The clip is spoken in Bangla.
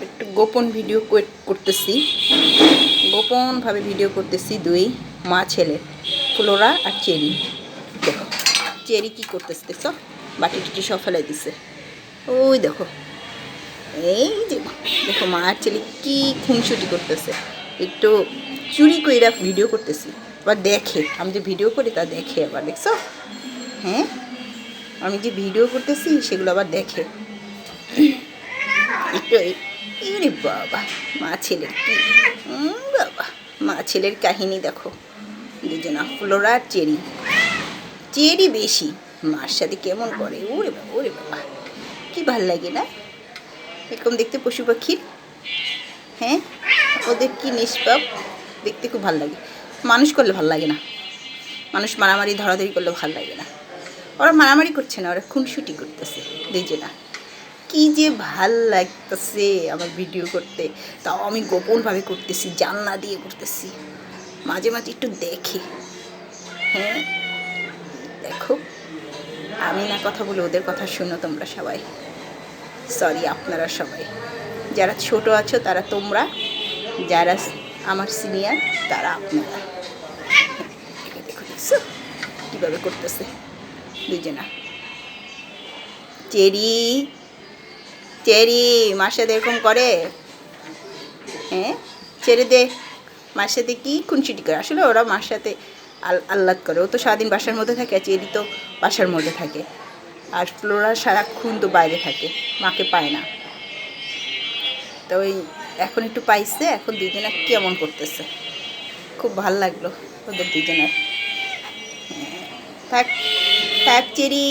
একটু গোপন ভিডিও কর- করতেছি। গোপনভাবে ভিডিও করতেছি দুই, মা, ছেলে, ফ্লোরা আর চেরি। দেখো, চেরি কি করতেছে দেখছ বাটি টুটি সব ফেলে দিছে। ওই দেখো, এই যে, দেখো মা আর ছেলে কি খুনসুটি করতেছে। একটু চুরি কইরা ভিডিও করতেছি, আবার দেখে। আমি যে ভিডিও করি তা দেখে আবার, দেখছ? হ্যাঁ? আমি যে ভিডিও করতেছি, সেগুলো আবার দেখে। ইরে বাবা, মা ছেলের কি? বাবা, মা ছেলের কাহিনী দেখো। দুজনা ফ্লোরা আর চেরি। চেরি বেশি, মার সাথে কেমন করে? ওরে বাবা ওরে বাবা, কি ভালো লাগে না? এরকম দেখতে পশু পাখির? হ্যাঁ? ওদের কি নিষ্পাপ? দেখতে খুব ভালো লাগে। মানুষ করলে ভালো লাগে না। মানুষ মারামারি, ধরাধরি করলে ভালো লাগে না। ওরা মারামারি করছে না, ওরা খুনসুটি করতেছে দুজনা। কি যে ভালো লাগতেছে আমার ভিডিও করতে। তাও আমি গোপনভাবে করতেছি জানলা দিয়ে করতেছি। মাঝে মাঝে একটু দেখে। হ্যাঁ? দেখো। আমি না কথা বলে ওদের কথা শুনো তোমরা সবাই। সরি আপনারা সবাই। যারা ছোট আছো তারা তোমরা। যারা আমার সিনিয়র তারা আপনারা। দেখো, কীভাবে করতেছে? দুজনা চেরি! চেরি মার সাথে এরকম করে। হ্যাঁ ছেড়ে দে মার সাথে কি খুনসুটি করে। আসলে ওরা মার সাথে আল আহ্লাদ করে। ও তো সারাদিন বাসার মধ্যে থাকে আর চেরি তো বাসার মধ্যে থাকে। আর ফ্লোরা সারাক্ষণ তো বাইরে থাকে মাকে পায় না। তো ওই এখন একটু পাইছে এখন দুজনে কেমন করতেছে। খুব ভালো লাগল ওদের দুজনের হ্যাঁ, থাক থাক চেরি।